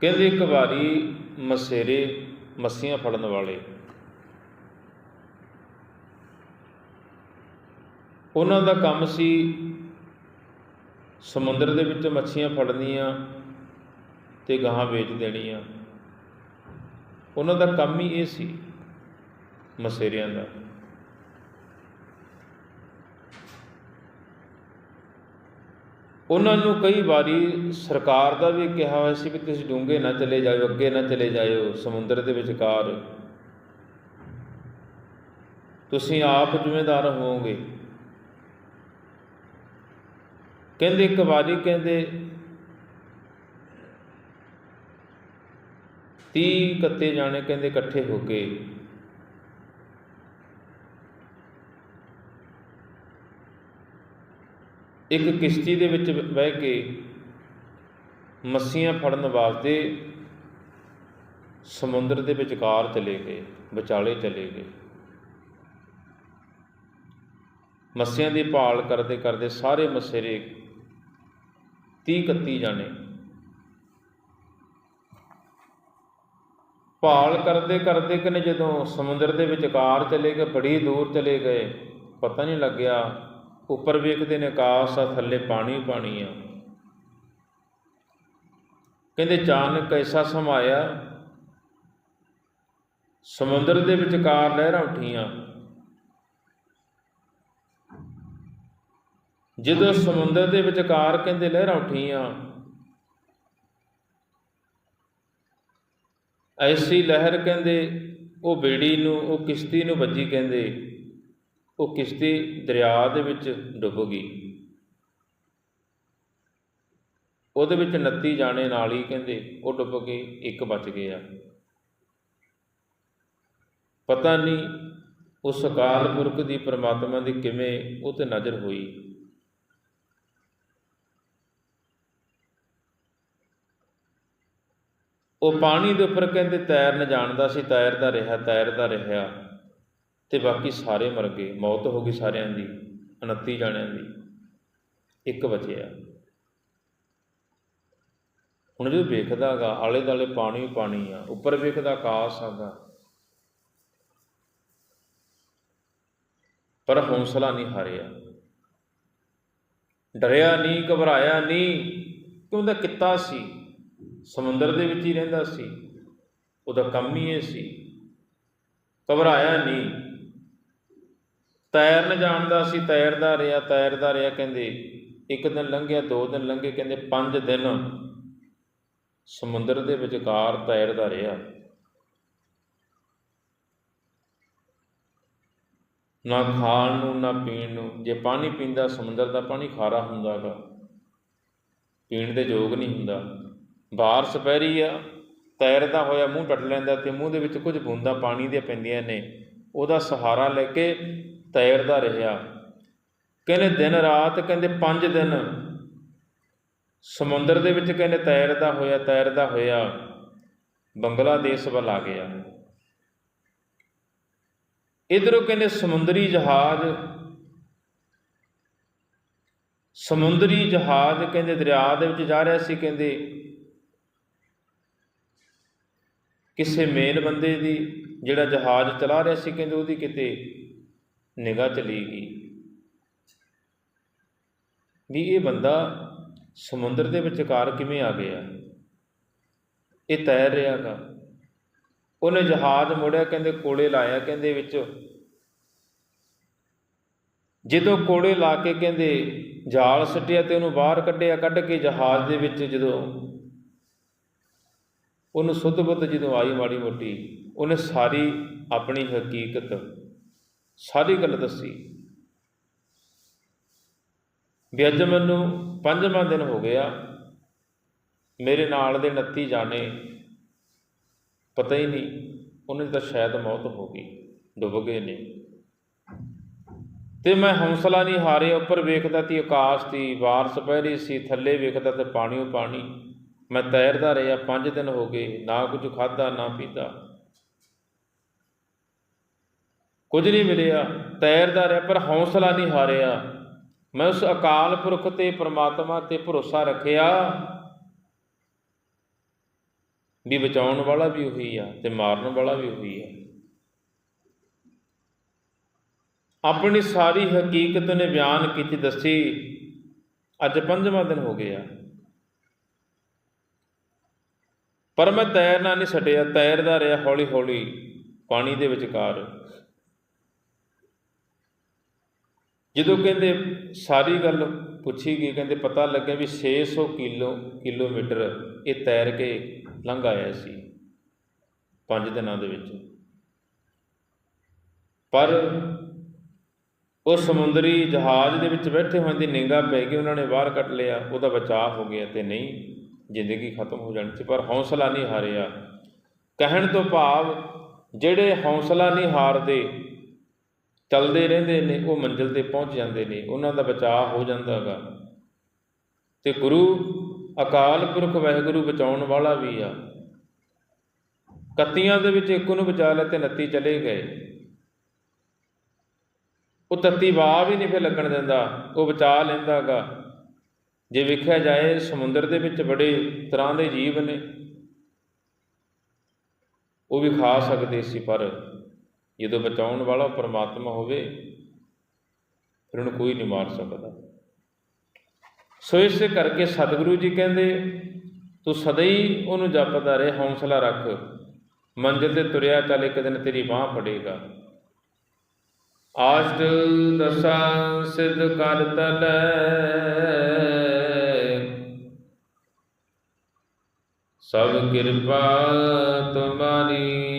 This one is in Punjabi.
ਕਹਿੰਦੇ ਇੱਕ ਵਾਰੀ ਮਸੇਰੇ ਮੱਸੀਆਂ ਫੜਨ ਵਾਲੇ ਉਹਨਾਂ ਦਾ ਕੰਮ ਸੀ ਸਮੁੰਦਰ ਦੇ ਵਿੱਚ ਮੱਛੀਆਂ ਫੜਨੀਆਂ ਤੇ ਗਾਹਾਂ ਵੇਚ ਦੇਣੀਆਂ। ਉਹਨਾਂ ਦਾ ਕੰਮ ਹੀ ਇਹ ਸੀ ਮਸੇਰਿਆਂ ਦਾ। ਉਹਨਾਂ ਨੂੰ ਕਈ ਵਾਰੀ ਸਰਕਾਰ ਦਾ ਵੀ ਕਿਹਾ ਹੋਇਆ ਸੀ ਵੀ ਤੁਸੀਂ ਡੂੰਘੇ ਨਾ ਚਲੇ ਜਾਇਓ, ਅੱਗੇ ਨਾ ਚਲੇ ਜਾਇਓ, ਸਮੁੰਦਰ ਦੇ ਵਿਚਕਾਰ। ਤੁਸੀਂ ਆਪ ਜ਼ਿੰਮੇਦਾਰ ਹੋਵੋਗੇ। ਕਹਿੰਦੇ ਇੱਕ ਵਾਰੀ ਕਹਿੰਦੇ 30 ਕੱਤੇ ਜਾਣੇ ਕਹਿੰਦੇ ਇਕੱਠੇ ਹੋ ਕੇ ਇੱਕ ਕਿਸ਼ਤੀ ਦੇ ਵਿੱਚ ਬਹਿ ਕੇ ਮੱਸੀਆਂ ਫੜਨ ਵਾਸਤੇ ਸਮੁੰਦਰ ਦੇ ਵਿਚਕਾਰ ਚਲੇ ਗਏ, ਵਿਚਾਲੇ ਚਲੇ ਗਏ। ਮੱਸੀਆਂ ਦੀ ਭਾਲ ਕਰਦੇ ਕਰਦੇ ਸਾਰੇ ਮਸੇਰੇ 30 31 ਜਾਣੇ ਭਾਲ ਕਰਦੇ ਕਰਦੇ ਕਿ ਜਦੋਂ ਸਮੁੰਦਰ ਦੇ ਵਿਚਕਾਰ ਚਲੇ ਗਏ, ਬੜੀ ਦੂਰ ਚਲੇ ਗਏ, ਪਤਾ ਨਹੀਂ ਲੱਗਿਆ ਉੱਪਰ ਵੇਖਦੇ ਨੇ ਆਕਾਸ਼ ਆ, ਥੱਲੇ ਪਾਣੀ ਹੀ ਪਾਣੀ ਆ। ਕਹਿੰਦੇ ਅਚਾਨਕ ਐਸਾ ਸਮਾਇਆ, ਸਮੁੰਦਰ ਦੇ ਵਿਚਕਾਰ ਲਹਿਰਾਂ ਉੱਠੀਆਂ। ਜਦੋਂ ਸਮੁੰਦਰ ਦੇ ਵਿਚਕਾਰ ਕਹਿੰਦੇ ਲਹਿਰਾਂ ਉੱਠੀਆਂ, ਐਸੀ ਲਹਿਰ ਕਹਿੰਦੇ, ਉਹ ਬੇੜੀ ਨੂੰ, ਉਹ ਕਿਸ਼ਤੀ ਨੂੰ ਵੱਜੀ ਕਹਿੰਦੇ ਉਹ ਕਿਸ਼ਤੀ ਦਰਿਆ ਦੇ ਵਿੱਚ ਡੁੱਬ ਗਈ। ਉਹਦੇ ਵਿੱਚ 29 ਜਾਣੇ ਨਾਲ ਹੀ ਕਹਿੰਦੇ ਉਹ ਡੁੱਬ ਕੇ ਇੱਕ ਬਚ ਗਿਆ। ਪਤਾ ਨਹੀਂ ਉਸ ਅਕਾਲ ਪੁਰਖ ਦੀ ਪ੍ਰਮਾਤਮਾ ਦੀ ਕਿਵੇਂ ਉਹ ਤੇ ਨਜ਼ਰ ਹੋਈ। ਉਹ ਪਾਣੀ ਦੇ ਉੱਪਰ ਕਹਿੰਦੇ ਤੈਰਨ ਜਾਣਦਾ ਸੀ, ਤੈਰਦਾ ਰਿਹਾ ਤੈਰਦਾ ਰਿਹਾ। ਤੇ ਬਾਕੀ ਸਾਰੇ ਮਰ ਗਏ। ਮੌਤ ਹੋ ਗਈ ਸਾਰਿਆਂ ਦੀ 29 ਜਾਣਿਆਂ ਦੀ। ਇੱਕ ਬਚਿਆ ਹੁਣ ਜਦੋਂ ਵੇਖਦਾਗਾ ਆਲੇ ਦਾਲੇ ਪਾਣੀ ਪਾਣੀ ਆ, ਉੱਪਰ ਵੇਖਦਾ ਆਕਾਸ਼ ਆਗਾ। ਪਰ ਹੌਸਲਾ ਨਹੀਂ ਹਾਰਿਆ। ਡਰਿਆ ਨਹੀਂ, ਘਬਰਾਇਆ ਨਹੀਂ। ਕਿ ਉਹਦਾ ਕਿੱਤਾ ਸੀ? ਸਮੁੰਦਰ ਦੇ ਵਿੱਚ ਹੀ ਰਹਿੰਦਾ ਸੀ। ਉਹਦਾ ਕੰਮ ਹੀ ਇਹ ਸੀ। ਘਬਰਾਇਆ ਨਹੀਂ। ਤੈਰਨ ਜਾਣਦਾ ਸੀ, ਤੈਰਦਾ ਰਿਹਾ ਤੈਰਦਾ ਰਿਹਾ ਕਹਿੰਦੇ, ਇੱਕ ਦਿਨ ਲੰਘਿਆ, ਦੋ ਦਿਨ ਲੰਘੇ, ਕਹਿੰਦੇ ਪੰਜ ਦਿਨ ਸਮੁੰਦਰ ਦੇ ਵਿਚਕਾਰ ਤੈਰਦਾ ਰਿਹਾ। ਨਾ ਖਾਣ ਨੂੰ, ਨਾ ਪੀਣ ਨੂੰ, ਜੇ ਪਾਣੀ ਪੀਂਦਾ, ਸਮੁੰਦਰ ਦਾ ਪਾਣੀ ਖਾਰਾ ਹੁੰਦਾਗਾ ਪੀਣ ਦੇ ਯੋਗ ਨਹੀਂ ਹੁੰਦਾ। ਬਾਰਸ ਪੈ ਰਹੀ ਆ, ਤੈਰਦਾ ਹੋਇਆ, ਮੂੰਹ ਟੱਟ ਲੈਂਦਾ ਤੇ ਮੂੰਹ ਦੇ ਵਿੱਚ ਕੁਝ ਬੂੰਦਾਂ ਪਾਣੀ ਦੀਆਂ ਪੈਂਦੀਆਂ ਨੇ, ਉਹਦਾ ਸਹਾਰਾ ਲੈ ਕੇ ਤੈਰਦਾ ਰਿਹਾ। ਕਹਿੰਦੇ ਦਿਨ ਰਾਤ ਕਹਿੰਦੇ 5 ਦਿਨ ਸਮੁੰਦਰ ਦੇ ਵਿੱਚ ਕਹਿੰਦੇ ਤੈਰਦਾ ਹੋਇਆ ਤੈਰਦਾ ਹੋਇਆ ਬੰਗਲਾਦੇਸ਼ ਵੱਲ ਆ ਗਿਆ। ਇਧਰੋਂ ਕਹਿੰਦੇ ਸਮੁੰਦਰੀ ਜਹਾਜ਼ ਸਮੁੰਦਰੀ ਜਹਾਜ਼ ਕਹਿੰਦੇ ਦਰਿਆ ਦੇ ਵਿੱਚ ਜਾ ਰਿਹਾ ਸੀ ਕਹਿੰਦੇ। ਕਿਸੇ ਮੇਨ ਬੰਦੇ ਦੀ ਜਿਹੜਾ ਜਹਾਜ਼ ਚਲਾ ਰਿਹਾ ਸੀ ਕਹਿੰਦੇ ਉਹਦੀ ਕਿਤੇ ਨਿਗਾਹ ਚਲੀ ਗਈ। ਵੀ ਇਹ ਬੰਦਾ ਸਮੁੰਦਰ ਦੇ ਵਿਚਕਾਰ ਕਿਵੇਂ ਆ ਗਿਆ? ਇਹ ਤੈਰ ਰਿਹਾ ਗਾ। ਉਹਨੇ ਜਹਾਜ਼ ਮੋੜਿਆ, ਕਹਿੰਦੇ ਕੋਲੇ ਲਾਇਆ, ਕਹਿੰਦੇ ਵਿੱਚ। ਜਦੋਂ ਕੋਲੇ ਲਾ ਕੇ ਕਹਿੰਦੇ ਜਾਲ ਸੱਟਿਆ ਤੇ ਉਹਨੂੰ ਬਾਹਰ ਕੱਢਿਆ, ਕੱਢ ਕੇ ਜਹਾਜ਼ ਦੇ ਵਿੱਚ ਜਦੋਂ ਉਹਨੂੰ ਸੁੱਧ ਬੁੱਧ ਜਦੋਂ ਆਈ ਮਾੜੀ ਮੋਟੀ, ਉਹਨੇ ਸਾਰੀ ਆਪਣੀ ਹਕੀਕਤ ਸਾਰੀ ਗੱਲ ਦੱਸੀ। ਵੀ ਅੱਜ ਮੈਨੂੰ ਪੰਜਵਾਂ ਦਿਨ ਹੋ ਗਿਆ। ਮੇਰੇ ਨਾਲ ਦੇ 29 ਜਾਣੇ ਪਤਾ ਹੀ ਨਹੀਂ, ਉਹਨਾਂ ਦੀ ਤਾਂ ਸ਼ਾਇਦ ਮੌਤ ਹੋ ਗਈ, ਡੁੱਬ ਗਏ ਨੇ। ਤੇ ਮੈਂ ਹੌਸਲਾ ਨਹੀਂ ਹਾਰਿਆ, ਉੱਪਰ ਵੇਖਦਾ ਤੀ ਆਕਾਸ਼ ਦੀ ਬਾਰਸ ਪੈ ਰਹੀ ਸੀ, ਥੱਲੇ ਵੇਖਦਾ ਤੇ ਪਾਣੀਓ ਪਾਣੀ। ਮੈਂ ਤੈਰਦਾ ਰਿਹਾ 5 ਦਿਨ ਹੋ ਗਏ, ਨਾ ਕੁਝ ਖਾਦਾ ਨਾ ਪੀਤਾ। ਕੁਝ ਨਹੀਂ ਮਿਲਿਆ ਤੈਰਦਾ ਰਿਹਾ ਪਰ ਹੌਸਲਾ ਨਹੀਂ ਹਾਰਿਆ। ਮੈਂ ਉਸ ਅਕਾਲ ਪੁਰਖ ਤੇ ਪ੍ਰਮਾਤਮਾ ਤੇ ਭਰੋਸਾ ਰੱਖਿਆ ਵੀ ਬਚਾਉਣ ਵਾਲਾ ਵੀ ਉਹੀ ਆ ਤੇ ਮਾਰਨ ਵਾਲਾ ਵੀ ਉਹੀ ਆ। ਆਪਣੀ ਸਾਰੀ ਹਕੀਕਤ ਨੇ ਬਿਆਨ ਕੀਤੀ, ਦੱਸੀ, ਅੱਜ ਪੰਜਵਾਂ ਦਿਨ ਹੋ ਗਿਆ। ਪਰ ਮੈਂ ਤੈਰਨਾ ਨਹੀਂ ਛੱਡਿਆ, ਤੈਰਦਾ ਰਿਹਾ ਹੌਲੀ ਹੌਲੀ ਪਾਣੀ ਦੇ ਵਿਚਕਾਰ। ਜਦੋਂ ਕਹਿੰਦੇ ਸਾਰੀ ਗੱਲ ਪੁੱਛੀ ਗਈ, ਕਹਿੰਦੇ ਪਤਾ ਲੱਗਿਆ ਵੀ 600 ਕਿਲੋ, ਕਿਲੋਮੀਟਰ ਇਹ ਤੈਰ ਕੇ ਲੰਘ ਆਇਆ ਸੀ ਪੰਜ ਦਿਨਾਂ ਦੇ ਵਿੱਚ। ਪਰ ਉਹ ਸਮੁੰਦਰੀ ਜਹਾਜ਼ ਦੇ ਵਿੱਚ ਬੈਠੇ ਹੋਏ ਦੀ ਨਿੰਗਾ ਪੈ ਗਈ, ਉਹਨਾਂ ਨੇ ਬਾਹਰ ਕੱਢ ਲਿਆ, ਉਹਦਾ ਬਚਾਅ ਹੋ ਗਿਆ ਤੇ ਨਹੀਂ, ਜ਼ਿੰਦਗੀ ਖਤਮ ਹੋ ਜਾਣੀ ਸੀ, ਪਰ ਹੌਸਲਾ ਨਹੀਂ ਹਾਰਿਆ। ਕਹਿਣ ਤੋਂ ਭਾਵ ਜਿਹੜੇ ਹੌਸਲਾ ਨਹੀਂ ਹਾਰਦੇ ਚੱਲਦੇ ਰਹਿੰਦੇ ਨੇ, ਉਹ ਮੰਜ਼ਿਲ ਤੇ ਪਹੁੰਚ ਜਾਂਦੇ ਨੇ, ਉਹਨਾਂ ਦਾ ਬਚਾਅ ਹੋ ਜਾਂਦਾ ਹੈਗਾ ਤੇ ਗੁਰੂ ਅਕਾਲ ਪੁਰਖ ਵਾਹਿਗੁਰੂ ਬਚਾਉਣ ਵਾਲਾ ਵੀ ਆ। ਕੱਤੀਆਂ ਦੇ ਵਿੱਚ ਇੱਕ ਨੂੰ ਬਚਾ ਲਿਆ ਤੇ 29 ਚਲੇ ਗਏ। ਉਹ ਤੱਤੀ ਵਾਹ ਵੀ ਨਹੀਂ ਫਿਰ ਲੱਗਣ ਦਿੰਦਾ, ਉਹ ਬਚਾ ਲੈਂਦਾਗਾ ਜੇ ਵੇਖਿਆ ਜਾਏ, ਸਮੁੰਦਰ ਦੇ ਵਿੱਚ ਬੜੇ ਤਰ੍ਹਾਂ ਦੇ ਜੀਵ ਨੇ। ਉਹ ਵੀ ਖਾ ਸਕਦੇ ਸੀ ਪਰ ਜਦੋਂ ਬਚਾਉਣ ਵਾਲਾ ਪਰਮਾਤਮਾ ਹੋਵੇ, ਫਿਰ ਉਹਨੂੰ ਕੋਈ ਨਹੀਂ ਮਾਰ ਸਕਦਾ। ਸੋ ਇਸੇ ਕਰਕੇ ਸਤਿਗੁਰੂ ਜੀ ਕਹਿੰਦੇ, ਤੂੰ ਸਦਾ ਹੀ ਉਹਨੂੰ ਜਪਦਾ ਰਹੇ, ਹੌਸਲਾ ਰੱਖ। ਮੰਜ਼ਿਲ ਤੇ ਤੁਰਿਆ ਚੱਲ, ਇੱਕ ਦਿਨ ਤੇਰੀ ਬਾਹ ਫੜੇਗਾ। ਆਸ਼ਟ ਦਸਾਂ, ਸਿਧ ਕਰ ਤਲੈ। ਸਭ ਕਿਰਪਾ ਤੁਮਾਰੀ।